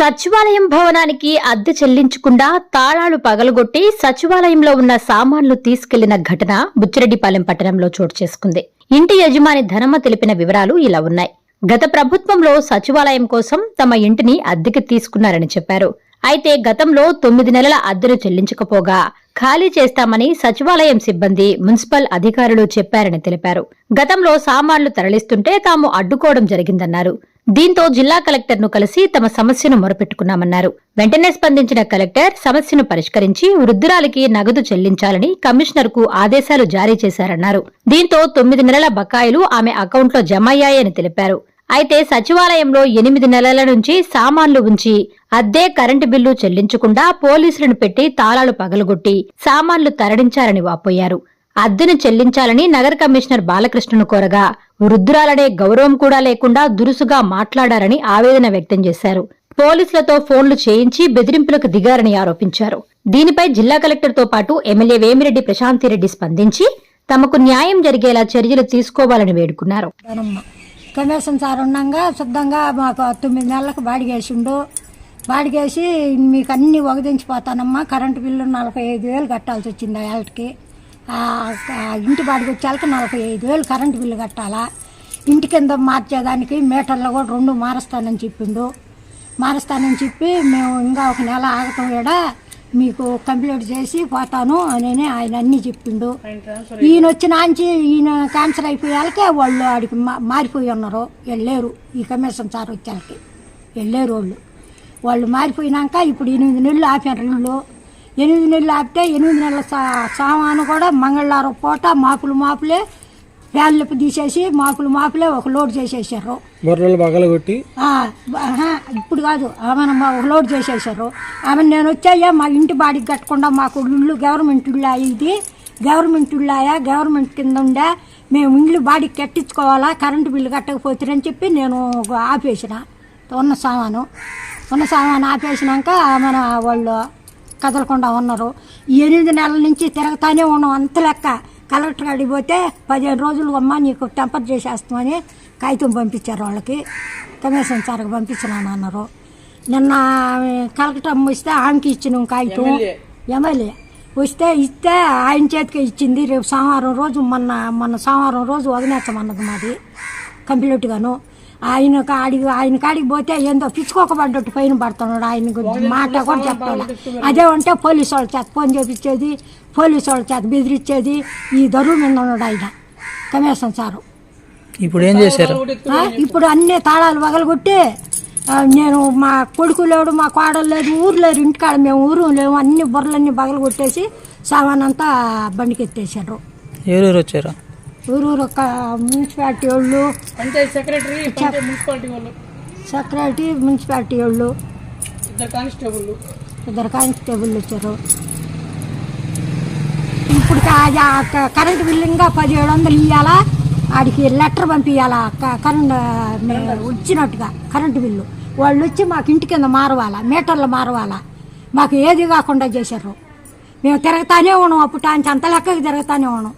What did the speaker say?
సచివాలయం భవనానికి అద్దె చెల్లించకుండా తాళాలు పగలగొట్టి సచివాలయంలో ఉన్న సామాన్లు తీసుకెళ్ళిన ఘటన బుచ్చిరెడ్డిపాలెం పట్టణంలో చోటు చేసుకుంది. ఇంటి యజమాని ధనమ్మ తెలిపిన వివరాలు ఇలా ఉన్నాయి. గత ప్రభుత్వంలో సచివాలయం కోసం తమ ఇంటిని అద్దెకి తీసుకున్నారని చెప్పారు. అయితే గతంలో తొమ్మిది నెలల అద్దెను చెల్లించకపోగా ఖాళీ చేస్తామని సచివాలయం సిబ్బంది మున్సిపల్ అధికారులు చెప్పారని తెలిపారు. గతంలో సామాన్లు తరలిస్తుంటే తాము అడ్డుకోవడం జరిగిందన్నారు. దీంతో జిల్లా కలెక్టర్ను కలిసి తమ సమస్యను మొరపెట్టుకున్నామన్నారు. వెంటనే స్పందించిన కలెక్టర్ సమస్యను పరిష్కరించి వృద్ధురాలికి నగదు చెల్లించాలని కమిషనర్కు ఆదేశాలు జారీ చేశారన్నారు. దీంతో తొమ్మిది నెలల బకాయిలు ఆమె అకౌంట్లో జమ అయ్యాయని తెలిపారు. అయితే సచివాలయంలో ఎనిమిది నెలల నుంచి సామాన్లు ఉంచి అద్దె కరెంటు బిల్లు చెల్లించకుండా పోలీసులను పెట్టి తాళాలు పగలగొట్టి సామాన్లు తరడించారని వాపోయారు. అద్దెను చెల్లించాలని నగర కమిషనర్ బాలకృష్ణను కోరగా వృద్ధురాలనే గౌరవం కూడా లేకుండా దురుసుగా మాట్లాడారని ఆవేదన వ్యక్తం చేశారు. పోలీసులతో ఫోన్లు చేయించి బెదిరింపులకు దిగారని ఆరోపించారు. దీనిపై జిల్లా కలెక్టర్తో పాటు ఎమ్మెల్యే వేమిరెడ్డి ప్రశాంతిరెడ్డి స్పందించి తమకు న్యాయం జరిగేలా చర్యలు తీసుకోవాలని వేడుకున్నారు. ధనమ్మ కమిషన్ సార్ ఉండగా శుద్ధంగా మాకు తొమ్మిది నెలలకు బాడిగేసిండు బాడిగేసి మీకు అన్ని వగదించిపోతానమ్మా కరెంటు బిల్లు నలభై ఐదు వేలు కట్టాల్సి వచ్చింది ఆ ఏళ్ళకి ఇంటి బాడికి వచ్చేళ్ళకి నలభై ఐదు వేలు కరెంటు బిల్లు కట్టాలా. ఇంటి కింద మార్చేదానికి మీటర్లో కూడా రెండు మారుస్తానని చెప్పిండు. మారుస్తానని చెప్పి మేము ఇంకా ఒక నెల ఆగటం కూడా మీకు కంప్లీట్ చేసి పోతాను అని ఆయన అన్నీ చెప్పిండు. ఈయన వచ్చిన ఆంచి ఈయన క్యాన్సర్ అయిపోయాకే వాళ్ళు ఆడికి మా- మారిపోయి ఉన్నారు. వెళ్ళారు ఈ కమిషన్ సార్ వచ్చేళ్ళకి వెళ్ళారు వాళ్ళు. వాళ్ళు మారిపోయినాక ఇప్పుడు ఎనిమిది నెలలు ఆపారు ఇల్లు ఎనిమిది నెలలు ఆపితే ఎనిమిది నెలల సా- సామాను కూడా మంగళవారం పూట మాపులు మాపులే ఫ్యాన్లు తీసేసి మాపులు మాపులే ఒక లోడ్ చేసేసారు. బొర్రలు ఇప్పుడు కాదు ఆమెను మా ఒక లోడ్ చేసేసారు. ఆమె నేను వచ్చాయా మా ఇంటి బాడికి కట్టకుండా మాకు ఇల్లు గవర్నమెంట్ ఇల్లు ఇది. గవర్నమెంట్ ఇల్లాయా గవర్నమెంట్ కింద ఉండే మేము ఇల్లు బాడికి కట్టించుకోవాలా కరెంటు బిల్లు కట్టకపోతారని చెప్పి నేను ఆపేసిన ఉన్న సామాను. ఉన్న సామాను ఆపేసినాక మన వాళ్ళు కదలకుండా ఉన్నారు. ఎనిమిది నెలల నుంచి తిరగతానే ఉన్నాం. అంత లెక్క. కలెక్టర్ కాడికి పోతే పదిహేను రోజులు అమ్మ నీకు టెంపర్ చేసేస్తామని కాగితం పంపించారు వాళ్ళకి. కమిషన్ సార్కి పంపించినాను అన్నారు. నిన్న కలెక్టర్ అమ్మ వస్తే ఆమెకి ఇచ్చిన కాగితం. ఎమ్మెల్యే. వస్తే ఇస్తే ఆయన చేతికి ఇచ్చింది. రేపు సోమవారం రోజు మొన్న మొన్న సోమవారం రోజు వదిలేస్తామన్నది మాది. కంప్లీట్గాను. ఆయన కాడికి ఆయన కాడికి పోతే ఏందో పిచ్చుకోకబడ్డట్టు పైన పడుతున్నాడు ఆయన గురించి. మాట కూడా చెప్పాలి? అదే ఉంటే పోలీసు వాళ్ళ చేత ఫోన్ చేపించేది పోలీసు వాళ్ళ చేత బెదిరించేది ఈ దరువు మీద ఉన్నాడు ఆయన. Commission sir. ఇప్పుడు ఏం చేశారు? ఇప్పుడు అన్ని తాళాలు పగలగొట్టి నేను మా కొడుకు లేడు మా కోడలు లేదు ఊరు లేరు ఇంటికాడ మేము ఊరు లేము అన్ని బుర్రలన్నీ పగలగొట్టేసి సామాన్ అంతా బండికి ఎత్తేసారు ఎవరెవరు వచ్చారు? ఊరూరు ఒక మున్సిపాలిటీ వాళ్ళు పంచాయత్ సెక్రటరీ మున్సిపాలిటీ వాళ్ళు. సెక్రటరీ మున్సిపాలిటీ వాళ్ళు. ఇద్దరు కానిస్టేబుల్ ఇద్దరు కానిస్టేబుల్ వచ్చారు. ఇప్పుడు కరెంటు బిల్లు ఇంకా పదిహేడు వందలు ఇవ్వాలా ఆడికి లెటర్ పంపించాలా కరెంట్ వచ్చినట్టుగా కరెంటు బిల్లు. వాళ్ళు వచ్చి మాకు ఇంటి కింద మారవాలా? మీటర్లు మారవాలా? మాకు ఏది కాకుండా చేశారు? మేము తిరగతానే ఉన్నాం అప్పుడు అంత లెక్కకి తిరగతానే ఉన్నాం.